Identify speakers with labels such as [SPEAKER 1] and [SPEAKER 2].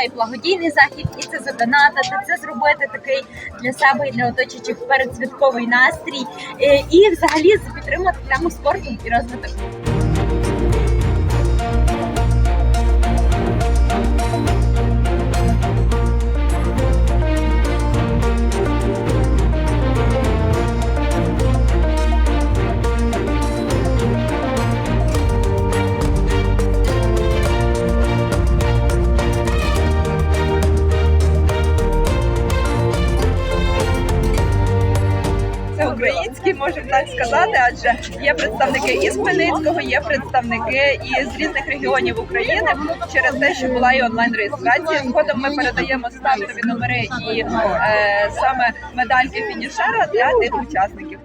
[SPEAKER 1] це і благодійний захід, і це задонатити, це зробити такий для себе і для оточуючих передсвятковий настрій, е, і взагалі підтримати тему спорту і розвиток.
[SPEAKER 2] Це українські, можемо так сказати, адже є представники із Хмельницького, є представники із різних регіонів України через те, що була і онлайн реєстрація. Згодом ми передаємо стартові номери і е, саме медальки фінішера для тих учасників.